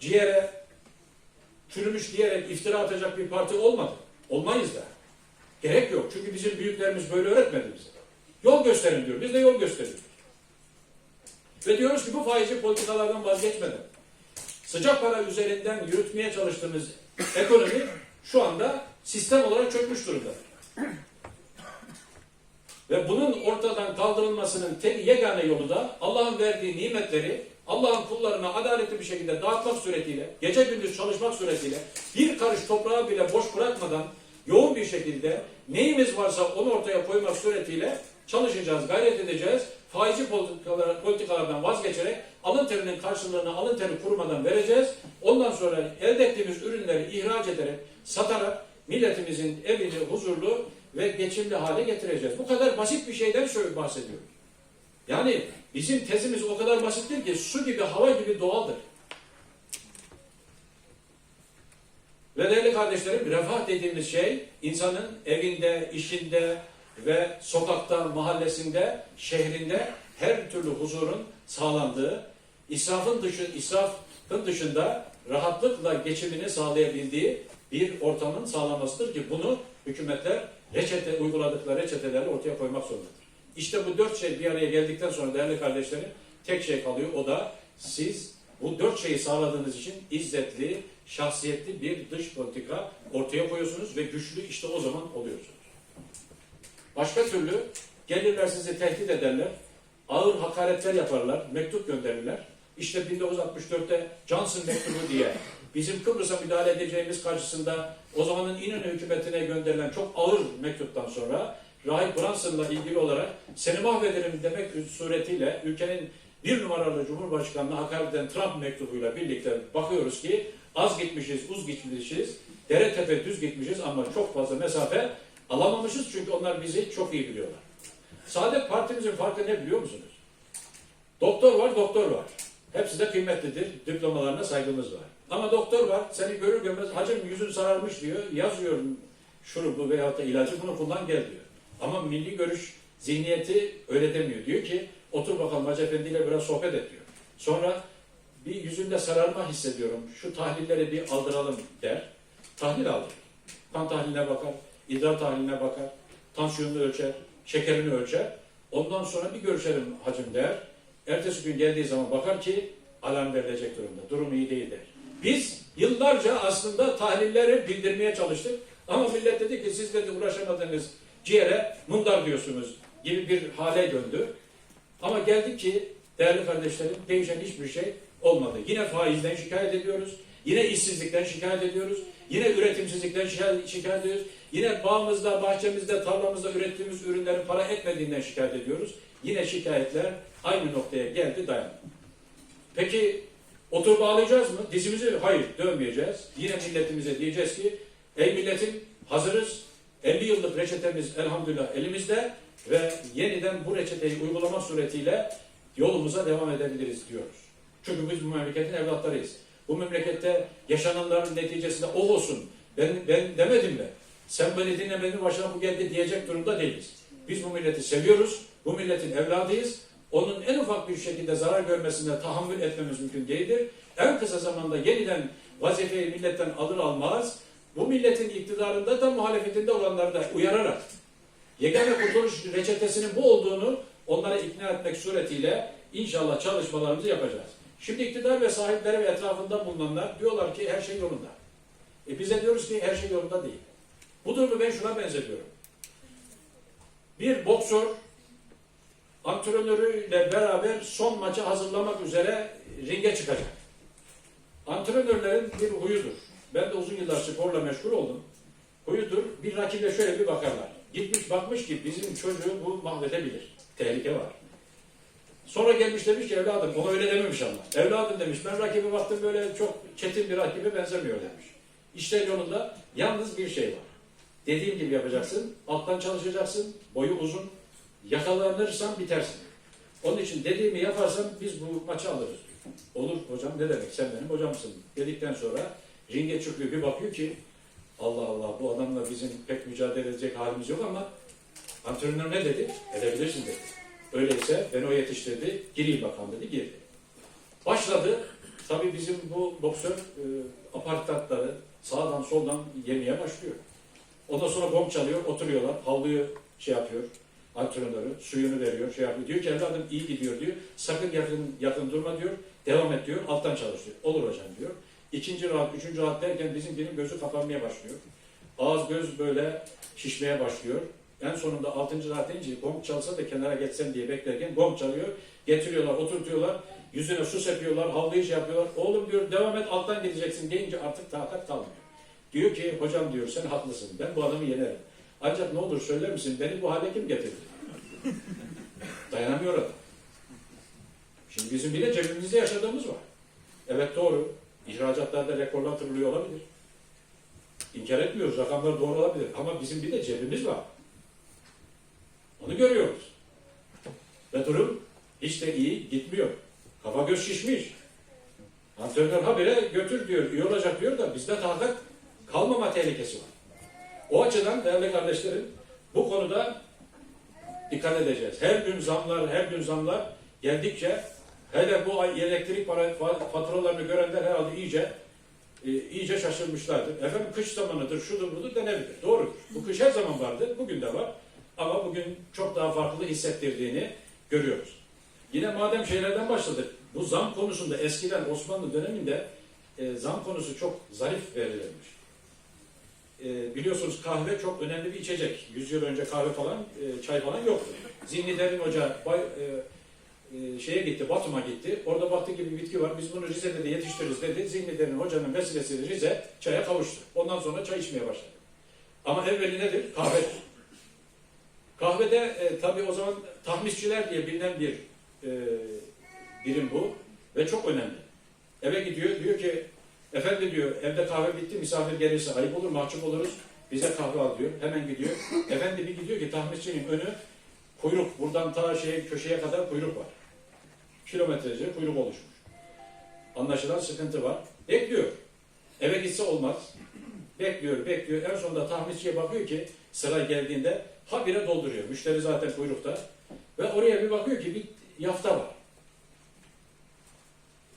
ciğere çürümüş diyerek iftira atacak bir parti olmadı. Olmayız da. Gerek yok. Çünkü bizim büyüklerimiz böyle öğretmedi bize. Yol gösterin diyor. Biz de yol gösteriyoruz. Ve diyoruz ki bu faizci politikalardan vazgeçmeden sıcak para üzerinden yürütmeye çalıştığımız ekonomi şu anda sistem olarak çökmüş durumda. Ve bunun ortadan kaldırılmasının tek yegane yolu da Allah'ın verdiği nimetleri Allah'ın kullarına adaletli bir şekilde dağıtmak suretiyle, gece gündüz çalışmak suretiyle bir karış toprağı bile boş bırakmadan yoğun bir şekilde neyimiz varsa onu ortaya koymak suretiyle çalışacağız, gayret edeceğiz. Faizci politikalar, politikalardan vazgeçerek alın terinin karşılığını alın teri kurumadan vereceğiz. Ondan sonra elde ettiğimiz ürünleri ihraç ederek, satarak milletimizin evini huzurlu ve geçimli hale getireceğiz. Bu kadar basit bir şeyden şöyle bahsediyorum. Yani bizim tezimiz o kadar basittir ki su gibi, hava gibi doğaldır. Ve değerli kardeşlerim, refah dediğimiz şey insanın evinde, işinde ve sokakta, mahallesinde, şehrinde her türlü huzurun sağlandığı, israfın dışı, israfın dışında rahatlıkla geçimini sağlayabildiği bir ortamın sağlanmasıdır ki bunu hükümetler reçete uyguladıkları reçetelerle ortaya koymak zorundadır. İşte bu dört şey bir araya geldikten sonra değerli kardeşlerim tek şey kalıyor o da siz bu dört şeyi sağladığınız için izzetli, şahsiyetli bir dış politika ortaya koyuyorsunuz ve güçlü işte o zaman oluyorsunuz. Başka türlü gelirler sizi tehdit ederler, ağır hakaretler yaparlar, mektup gönderirler. İşte 1964'te Johnson mektubu diye bizim Kıbrıs'a müdahale edeceğimiz karşısında o zamanın İnönü hükümetine gönderilen çok ağır mektuptan sonra Rahip Brunson'la ilgili olarak seni mahvederim demek suretiyle ülkenin bir numaralı Cumhurbaşkanı'na hakaret eden Trump mektubuyla birlikte bakıyoruz ki az gitmişiz, uz gitmişiz, dere tepe düz gitmişiz ama çok fazla mesafe alamamışız çünkü onlar bizi çok iyi biliyorlar. Saadet Partimizin farkı ne biliyor musunuz? Doktor var, doktor var. Hepsi de kıymetlidir. Diplomalarına saygımız var. Ama doktor var, seni görür görmez hacım yüzün sararmış diyor, yazıyorum şurubu veyahut da ilacı bunu kullan gel diyor. Ama milli görüş zihniyeti öyle demiyor. Diyor ki otur bakalım Hacı Efendi ile biraz sohbet et diyor. Sonra bir yüzünde sararma hissediyorum. Şu tahlilleri bir aldıralım der. Tahlil alır. Kan tahliline bakar, idrar tahliline bakar, tansiyonunu ölçer, şekerini ölçer. Ondan sonra bir görüşelim hacım der. Ertesi gün geldiği zaman bakar ki alarm verilecek durumda. Durum iyi değil der. Biz yıllarca aslında tahlilleri bildirmeye çalıştık. Ama millet dedi ki siz dedi uğraşamadığınız ciğere mundar diyorsunuz gibi bir hale döndü. Ama geldik ki değerli kardeşlerim değişen hiçbir şey olmadı. Yine faizden şikayet ediyoruz. Yine işsizlikten şikayet ediyoruz. Yine üretimsizlikten şikayet, ediyoruz. Yine bağımızda, bahçemizde, tarlamızda ürettiğimiz ürünlerin para etmediğinden şikayet ediyoruz. Yine şikayetler aynı noktaya geldi dayandı. Peki otur bağlayacağız mı? Dizimizi hayır dönmeyeceğiz. Yine milletimize diyeceğiz ki ey milletim hazırız. 50 yıllık reçetemiz elhamdülillah elimizde ve yeniden bu reçeteyi uygulama suretiyle yolumuza devam edebiliriz diyoruz. Çünkü biz bu memleketin evlatlarıyız. Bu memlekette yaşananların neticesinde o olsun. Ben, ben demedim mi? Sen beni dinlemedin başına bu geldi diyecek durumda değiliz. Biz bu milleti seviyoruz. Bu milletin evladıyız. Onun en ufak bir şekilde zarar görmesine tahammül etmemiz mümkün değildir. En kısa zamanda yeniden vazifeyi milletten alır almaz bu milletin iktidarında da muhalefetinde olanları da uyararak yegane kurtuluş reçetesinin bu olduğunu onlara ikna etmek suretiyle inşallah çalışmalarımızı yapacağız. Şimdi iktidar ve sahipleri ve etrafında bulunanlar diyorlar ki her şey yolunda. E bize diyoruz ki her şey yolunda değil. Bu durumu ben şuna benzetiyorum. Bir boksör antrenörüyle beraber son maçı hazırlamak üzere ringe çıkacak. Antrenörlerin bir huyudur. Ben de uzun yıllar sporla meşgul oldum. Huyudur. Bir rakibe şöyle bir bakarlar. Gitmiş bakmış ki bizim çocuğu bu mahvedebilir. Tehlike var. Sonra gelmiş demiş ki evladım, ona öyle dememiş ama. Evladım demiş, ben rakibe baktım böyle çok çetin bir rakibe benzemiyor demiş. İşte yolunda yalnız bir şey var. Dediğim gibi yapacaksın, alttan çalışacaksın, boyu uzun, yakalanırsan bitersin. Onun için dediğimi yaparsan biz bu maçı alırız. Olur hocam ne demek, sen benim hocamsın dedikten sonra ringe çıkıyor bir bakıyor ki Allah Allah bu adamla bizim pek mücadele edecek halimiz yok ama antrenör ne dedi? Edebilirsin dedi. Öyleyse beni o yetiştirdi. Gireyim bakalım dedi. Girdi. Başladı. tabii bizim bu boksör e, apartatları sağdan soldan yemeye başlıyor. Ondan sonra gong çalıyor, oturuyorlar. Havluyu şey yapıyor, antrenörü, suyunu veriyor, şey yapıyor. Diyor ki evladım iyi gidiyor diyor. Sakın yakın, yakın durma diyor. Devam et diyor, alttan çalış diyor. Olur hocam diyor. İkinci rahat, üçüncü rahat derken bizimkinin gözü kapanmaya başlıyor. Ağız göz böyle şişmeye başlıyor. En sonunda altıncı rahat deyince gong çalsa da kenara geçsem diye beklerken gong çalıyor. Getiriyorlar, oturtuyorlar. Yüzüne su sepiyorlar, havluyu şey yapıyorlar. Oğlum diyor devam et alttan gideceksin deyince artık takat kalmıyor. Diyor ki hocam diyor sen haklısın ben bu adamı yenerim. Ancak ne olur söyler misin beni bu hale kim getirdi? Dayanamıyor adam. Şimdi bizim bile cebimizde yaşadığımız var. Evet doğru. İhracatlarda rekorlar kırılıyor olabilir. İnkar etmiyoruz. Rakamlar doğru olabilir. Ama bizim bir de cebimiz var. Onu görüyoruz. Ve durum hiç de iyi gitmiyor. Kafa göz şişmiş. Antrenör habire götür diyor, iyi olacak diyor da bizde takat kalmama tehlikesi var. O açıdan değerli kardeşlerim bu konuda dikkat edeceğiz. Her gün zamlar, her gün zamlar geldikçe hele bu elektrik para- fa- faturalarını görenler herhalde iyice e, iyice şaşırmışlardır. Efendim kış zamanıdır, şudur budur denebilir. Doğrudur. Bu kış her zaman vardı, bugün de var. Ama bugün çok daha farklı hissettirdiğini görüyoruz. Yine madem şeylerden başladık, bu zam konusunda eskiden Osmanlı döneminde e, zam konusu çok zarif verilirmiş. E, biliyorsunuz kahve çok önemli bir içecek. Yüz yıl önce kahve falan, e, çay falan yoktu. Zinni Derin Hoca bay, e, e, şeye gitti, Batum'a gitti. Orada baktı gibi bir bitki var. Biz bunu Rize'de de yetiştiririz dedi. Derin Hoca'nın vesilesiyle Rize çaya kavuştu. Ondan sonra çay içmeye başladı. Ama evveli nedir? Kahvedir. Kahvede e, tabii o zaman tahmisçiler diye bilinen bir e, birim bu ve çok önemli. Eve gidiyor, diyor ki efendi diyor evde kahve bitti, misafir gelirse ayıp olur, mahcup oluruz. Bize kahve al diyor. Hemen gidiyor. efendi bir gidiyor ki tahmisçinin önü kuyruk. Buradan ta şey köşeye kadar kuyruk var. Kilometrece kuyruk oluşmuş. Anlaşılan sıkıntı var. Bekliyor. Eve gitse olmaz. Bekliyor, bekliyor. En sonunda tahmisçiye bakıyor ki sıra geldiğinde habire dolduruyor. Müşteri zaten kuyrukta. Ve oraya bir bakıyor ki bir yafta var.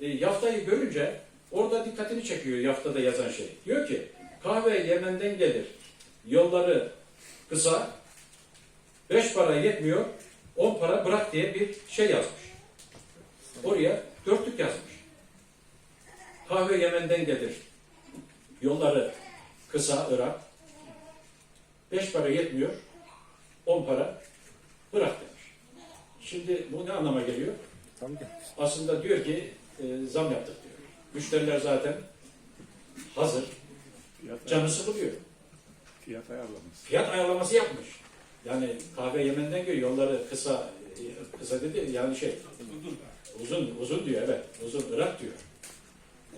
E, yaftayı görünce orada dikkatini çekiyor yaftada yazan şey. Diyor ki kahve Yemen'den gelir. Yolları kısa. Beş para yetmiyor. On para bırak diye bir şey yazmış. Oraya dörtlük yazmış. Kahve Yemen'den gelir. Yolları kısa Irak. Beş para yetmiyor. On para bırak demiş. Şimdi bu ne anlama geliyor? Aslında diyor ki e, zam yaptık diyor. Müşteriler zaten hazır. Fiyat, Canı sıkılıyor. fiyat ayarlaması. Fiyat ayarlaması yapmış. Yani kahve Yemen'den geliyor. Yolları kısa kısa dedi yani şey uzun uzun diyor evet. Uzun Irak diyor.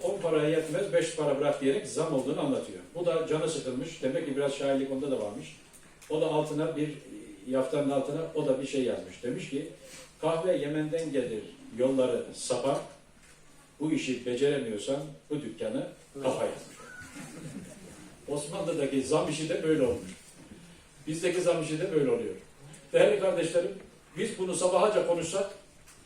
10 paraya yetmez 5 para bırak diyerek zam olduğunu anlatıyor. Bu da canı sıkılmış. Demek ki biraz şairlik onda da varmış. O da altına bir yaftanın altına o da bir şey yazmış. Demiş ki kahve Yemen'den gelir yolları sapa bu işi beceremiyorsan bu dükkanı kafa yazmış. Osmanlı'daki zam işi de böyle olmuş. Bizdeki zam işi böyle oluyor. Değerli kardeşlerim, biz bunu sabahaca konuşsak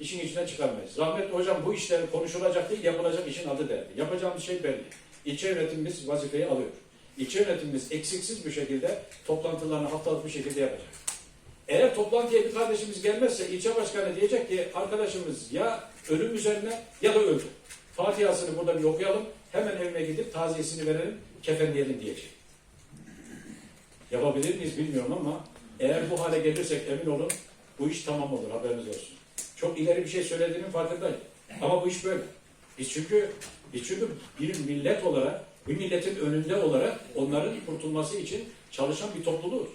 işin içine çıkamayız. Rahmetli hocam bu işler konuşulacak değil, yapılacak işin adı derdi. Yapacağımız şey belli. İlçe yönetimimiz vazifeyi alıyor. İlçe yönetimimiz eksiksiz bir şekilde toplantılarını haftalık bir şekilde yapacak. Eğer toplantıya bir kardeşimiz gelmezse ilçe başkanı diyecek ki arkadaşımız ya ölüm üzerine ya da öldü. Fatiha'sını burada bir okuyalım, hemen evine gidip taziyesini verelim, kefenleyelim diyecek. Yapabilir miyiz bilmiyorum ama eğer bu hale gelirsek emin olun bu iş tamam olur haberiniz olsun. Çok ileri bir şey söylediğimin farkındayım. Ama bu iş böyle. Biz çünkü biz çünkü bir millet olarak, bir milletin önünde olarak onların kurtulması için çalışan bir topluluğuz.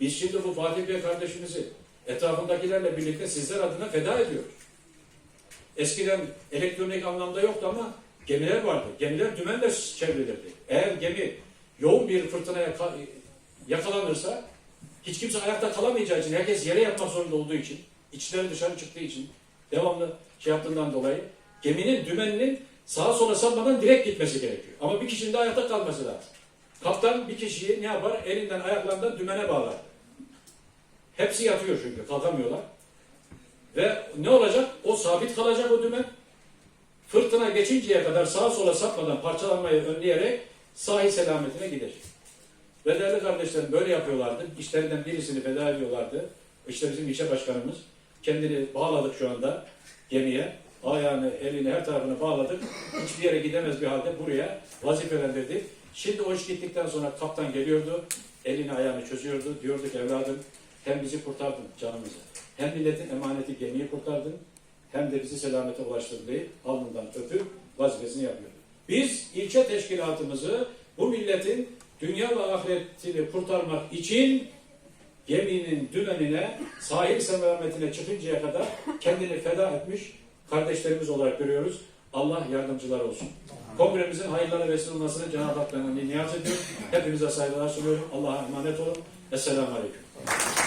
Biz şimdi bu Fatih Bey kardeşimizi etrafındakilerle birlikte sizler adına feda ediyoruz. Eskiden elektronik anlamda yoktu ama gemiler vardı. Gemiler dümenle çevrilirdi. Eğer gemi yoğun bir fırtınaya ka- yakalanırsa hiç kimse ayakta kalamayacağı için, herkes yere yatmak zorunda olduğu için, içleri dışarı çıktığı için, devamlı şey yaptığından dolayı geminin dümeninin sağa sola sapmadan direkt gitmesi gerekiyor. Ama bir kişinin de ayakta kalması lazım. Kaptan bir kişiyi ne yapar? Elinden ayaklarından dümene bağlar. Hepsi yatıyor çünkü kalkamıyorlar. Ve ne olacak? O sabit kalacak o dümen. fırtına geçinceye kadar sağa sola sapmadan parçalanmayı önleyerek sahil selametine gider. Ve değerli kardeşlerim böyle yapıyorlardı. İşlerinden birisini feda ediyorlardı. İşte bizim ilçe başkanımız. Kendini bağladık şu anda gemiye. Ayağını, elini, her tarafını bağladık. Hiçbir yere gidemez bir halde buraya vazifelendirdik. Şimdi o iş gittikten sonra kaptan geliyordu. Elini ayağını çözüyordu. Diyordu ki evladım hem bizi kurtardın canımızı. Hem milletin emaneti gemiyi kurtardın. Hem de bizi selamete ulaştırdın deyip alnından öpüp vazifesini yapıyordu. Biz ilçe teşkilatımızı bu milletin dünya ve ahiretini kurtarmak için geminin dümenine, sahil selametine çıkıncaya kadar kendini feda etmiş kardeşlerimiz olarak görüyoruz. Allah yardımcılar olsun. Kongremizin hayırlara vesile olmasını Cenab-ı Hak'tan niyaz ediyorum. Hepinize saygılar sunuyorum. Allah'a emanet olun. Esselamu Aleyküm.